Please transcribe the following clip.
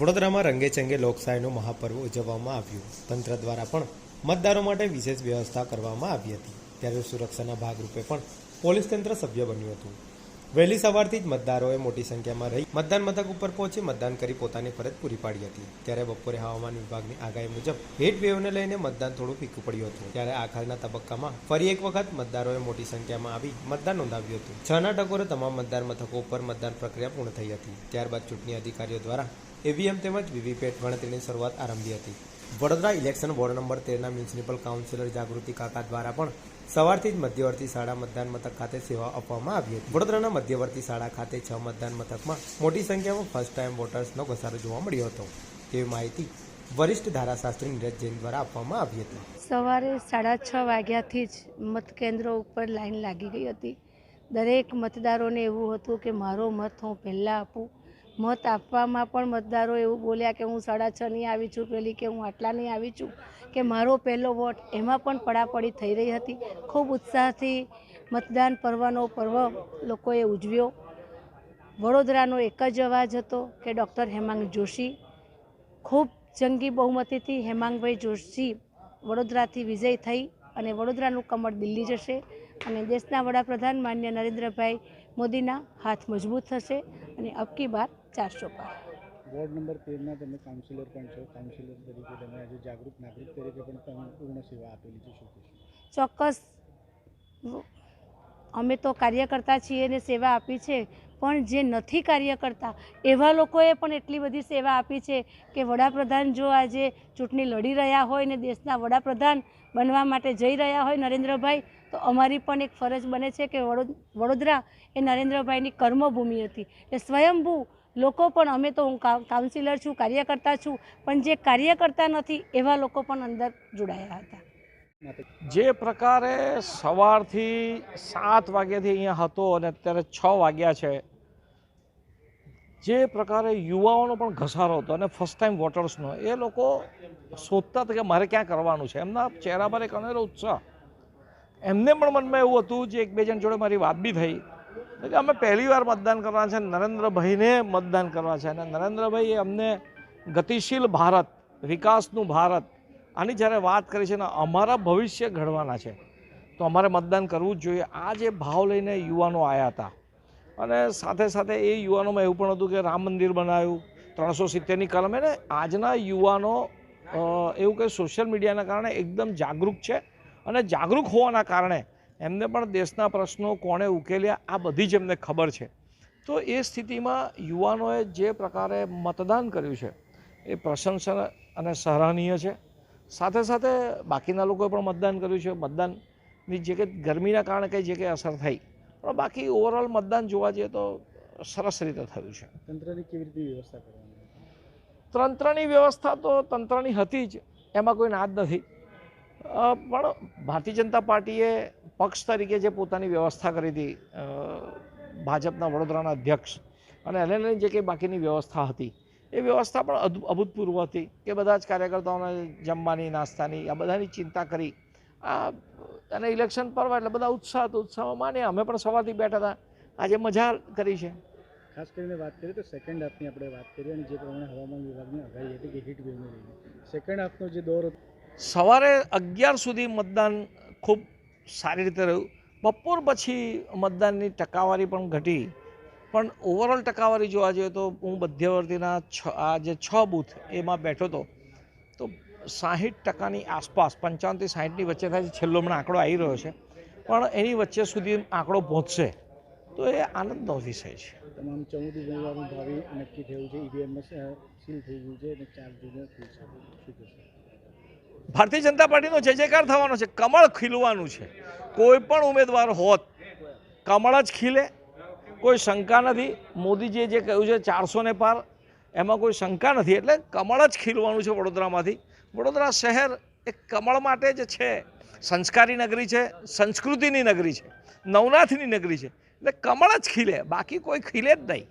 વડોદરામાં રંગેચંગે લોકશાહીનું મહાપર્વ ઉજવવામાં આવ્યું. તંત્ર દ્વારા પણ મતદારો માટે વિશેષ વ્યવસ્થા કરવામાં આવી હતી. ત્યારે સુરક્ષાના ભાગરૂપે પણ પોલીસ તંત્ર સભ્ય બન્યું હતું. વહેલી સવારથી જ મતદારોએ મોટી સંખ્યામાં રહી મતદાન મથક ઉપર પહોંચી મતદાન કરી પોતાની ફરજ પૂરી પાડી હતી. ત્યારે બપોરે હવામાન વિભાગની આગાહી મુજબ હીટ વેવને લઈને મતદાન થોડું ફીકું પડ્યું હતું. ત્યારે આખરના તબક્કામાં ફરી એક વખત મતદારોએ મોટી સંખ્યામાં આવી મતદાન નોંધાવ્યું હતું. છના ટકોરે તમામ મતદાન મથકો ઉપર મતદાન પ્રક્રિયા પૂર્ણ થઈ હતી. ત્યારબાદ ચૂંટણી અધિકારીઓ દ્વારા ઈવીએમ તેમજ વીવીપેટ ગણતરીની શરૂઆત આરંભી હતી. વડોદરા ઇલેક્શન વોર્ડ નંબર તેરના મ્યુનિસિપલ કાઉન્સિલર જાગૃતિ કાકા દ્વારા પણ સવારથી જ મધ્યવર્તી શાળા મતદાન મથક ખાતે સેવા આપવામાં આવી હતી. વડોદરાના મધ્યવર્તી શાળા ખાતે છ મતદાન મથકમાં મોટી સંખ્યામાં ફર્સ્ટ ટાઈમ વોટર્સનો ઘસારો જોવા મળ્યો હતો. તેવી માહિતી વરિષ્ઠ ધારાશાસ્ત્રી નીરજ જૈન દ્વારા આપવામાં આવી હતી. સવારે સાડા છ વાગ્યાથી જ મતકેન્દ્રો ઉપર લાઈન લાગી ગઈ હતી. દરેક મતદારોને એવું હતું કે મારો મત હું પહેલાં આપું. મત આપવામાં પણ મતદારો એવું બોલ્યા કે હું સાડા છ નહીં આવી છું, પેલી કે હું આટલા નહીં આવી છું, કે મારો પહેલો વોટ એમાં પણ પડાપડી થઈ રહી હતી. ખૂબ ઉત્સાહથી મતદાન પર્વનો પર્વ લોકોએ ઉજવ્યો. વડોદરાનો એક જ અવાજ હતો કે ડૉક્ટર હેમાંગ જોશી. ખૂબ જંગી બહુમતીથી હેમાંગભાઈ જોશી વડોદરાથી વિજય થઈ અને વડોદરાનું કમળ દિલ્હી જશે અને દેશના વડાપ્રધાન માન્ય નરેન્દ્રભાઈ મોદીના હાથ મજબૂત થશે. અને અબકી બાર ચારસો પર. વોર્ડ નંબર તેરના તમે કાઉન્સિલર પણ છો. કાઉન્સિલર તરીકે તમે આજે જાગૃત નાગરિક તરીકે પણ તમે પૂર્ણ સેવા આપેલી છે. શું ચોક્કસ. અમે તો કાર્યકર્તા છીએ ને સેવા આપી છે. પણ જે નથી કાર્ય કરતા એવા લોકોએ પણ એટલી બધી સેવા આપી છે કે વડાપ્રધાન જો આજે ચૂંટણી લડી રહ્યા હોય ને દેશના વડાપ્રધાન બનવા માટે જઈ રહ્યા હોય નરેન્દ્રભાઈ તો અમારી પણ એક ફરજ બને છે કે વડો- વડોદરા એ નરેન્દ્રભાઈની કર્મભૂમિ હતી. એ સ્વયંભૂ લોકો પણ, અમે તો હું કાઉ- કાઉન્સિલર છું, કાર્યકર્તા છું, પણ જે કાર્યકર્તા નથી, એવા લોકો પણ અંદર જોડાયા હતા. જે પ્રકારે સવારથી સાત વાગ્યાથી અહીંયા હતો અને અત્યારે છ વાગ્યા છે, જે પ્રકારે યુવાઓનો પણ ઘસારો હતો અને ફર્સ્ટ ટાઈમ વોટર્સનો એ લોકો શોધતા હતા કે મારે ક્યાં કરવાનું છે. એમના ચહેરા પર એક અનેરો ઉત્સાહ. એમને પણ મનમાં એવું હતું જે એક બે જણ જોડે મારી વાત બી થઈ. કે અમે પહેલી વાર મતદાન કરવાના છે. નરેન્દ્રભાઈને મતદાન કરવા છે. અને નરેન્દ્રભાઈએ અમને ગતિશીલ ભારત, વિકાસનું ભારત, આની જ્યારે વાત કરી છે ને, અમારા ભવિષ્ય ઘડવાના છે. તો અમારે મતદાન કરવું જ જોઈએ. આ જે ભાવ લઈને યુવાનો આવ્યા હતા. અને સાથે સાથે એ યુવાનોમાં એવું પણ હતું કે રામ મંદિર બનાવ્યું, ત્રણસો સિત્તેરની કલમ. એને આજના યુવાનો એવું કે સોશિયલ મીડિયાના કારણે એકદમ જાગૃત છે. અને જાગૃત હોવાના કારણે એમને પણ દેશના પ્રશ્નો કોણે ઉકેલ્યા આ બધી જ એમને ખબર છે. તો એ સ્થિતિમાં યુવાનોએ જે પ્રકારે મતદાન કર્યું છે એ પ્રશંસન અને સરાહનીય છે. સાથે સાથે બાકીના લોકોએ પણ મતદાન કર્યું છે. મતદાનની જે કે ગરમીના કારણે કંઈ જે કંઈ અસર થઈ. પણ બાકી ઓવરઓલ મતદાન જોવા જઈએ તો સરસ રીતે થયું છે. તંત્રની કેવી રીતે વ્યવસ્થા કરવાની? તંત્રની વ્યવસ્થા તો તંત્રની હતી જ. એમાં કોઈ ના જ નથી પણ ભારતીય જનતા પાર્ટીએ પક્ષ તરીકે જે પોતાની વ્યવસ્થા કરી હતી ભાજપના વડોદરાના અધ્યક્ષ અને એને લઈને જે કંઈ બાકીની વ્યવસ્થા હતી એ વ્યવસ્થા પણ અભૂતપૂર્વ હતી કે બધા જ કાર્યકર્તાઓને જમવાની નાસ્તાની આ બધાની ચિંતા કરી. આ અને ઇલેક્શન પર્વ એટલે બધા ઉત્સાહ હતો ઉત્સાહમાં માન્યા અમે પણ સવારથી બેઠા હતા. આજે મજા કરી છે. ખાસ કરીને વાત કરીએ તો સેકન્ડ હાફની આપણે વાત કરીએ અને જે પ્રમાણે હવામાન વિભાગની આગાહી હતી કે હીટ વેવને લઈને સેકન્ડ હાફનો જે દોર હતો સવારે અગિયાર સુધી મતદાન ખૂબ સારી રીતે રહ્યું. બપોર પછી મતદાનની ટકાવારી પણ ઘટી. પણ ઓવરઓલ ટકાવારી જોવા જઈએ તો હું મધ્યવર્તીના છ, આ જે છ બૂથ એમાં બેઠો હતો, તો સાહીઠ ટકાની આસપાસ, પંચાવનથી સાહીઠની વચ્ચે થાય છેલ્લો હમણાં આંકડો આવી રહ્યો છે. પણ એની વચ્ચે સુધી આંકડો પહોંચશે, તો એ આનંદનો વિષય છે. તમામ ચૌદ ભાવિ નક્કી થયું છે ઈવીએમ સીલ થઈ ગયું છે અને ચાર જૂને ભારતીય જનતા પાર્ટીનો જય જયકાર થવાનો છે. કમળ ખીલવાનું છે. કોઈ પણ ઉમેદવાર હોત, કમળ જ ખીલે. કોઈ શંકા નથી. મોદીજીએ જે કહ્યું છે ચારસો ને પાર, એમાં કોઈ શંકા નથી. એટલે કમળ જ ખીલવાનું છે વડોદરામાંથી. વડોદરા શહેર એક કમળ માટે જ છે. સંસ્કારી નગરી છે, સંસ્કૃતિની નગરી છે, નવનાથની નગરી છે. એટલે કમળ જ ખીલે. બાકી કોઈ ખીલે જ નહીં.